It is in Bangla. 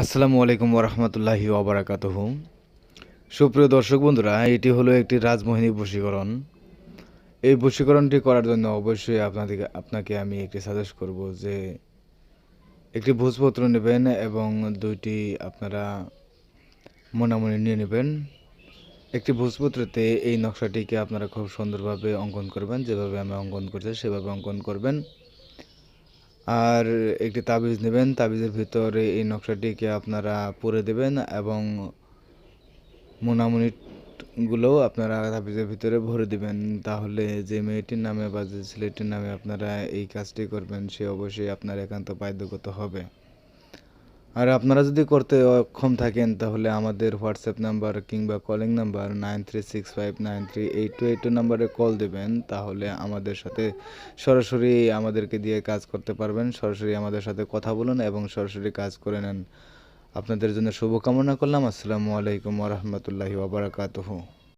আসসালামু আলাইকুম ওরহমতুল্লাহি ওবরাকাতহ সুপ্রিয় দর্শক বন্ধুরা, এটি হলো একটি রাজমোহিনী বশীকরণ। এই বশীকরণটি করার জন্য অবশ্যই আপনাদেরকে আপনাকে আমি একটি সাজেস্ট করব যে একটি ভোজপত্র নেবেন এবং দুইটি আপনারা মোনামুনি নিয়ে নেবেন। একটি ভোজপত্রতে এই নকশাটিকে আপনারা খুব সুন্দরভাবে অঙ্কন করবেন, যেভাবে আমি অঙ্কন করছি সেভাবে অঙ্কন করবেন। আর একটি তাবিজ নেবেন, তাবিজের ভিতরে এই নকশাটিকে আপনারা পরে দেবেন এবং মোনামুনিগুলোও আপনারা তাবিজের ভিতরে ভরে দিবেন। তাহলে যে মেয়েটির নামে বা যে ছেলেটির নামে আপনারা এই কাজটি করবেন, সে অবশ্যই আপনার একান্ত বাধ্যগত হবে। আর আপনারা যদি করতে অক্ষম থাকেন, তাহলে আমাদের হোয়াটসঅ্যাপ নাম্বার কিংবা calling number nine three six five nine three eight two নাম্বারে কল দেবেন, তাহলে আমাদের সাথে সরাসরি আমাদেরকে দিয়ে কাজ করতে পারবেন। সরাসরি আমাদের সাথে কথা বলুন এবং সরাসরি কাজ করে নেন। আপনাদের জন্য শুভকামনা করলাম। আসসালামু আলাইকুম রহমতুল্লাহি ওবরাকাতুহু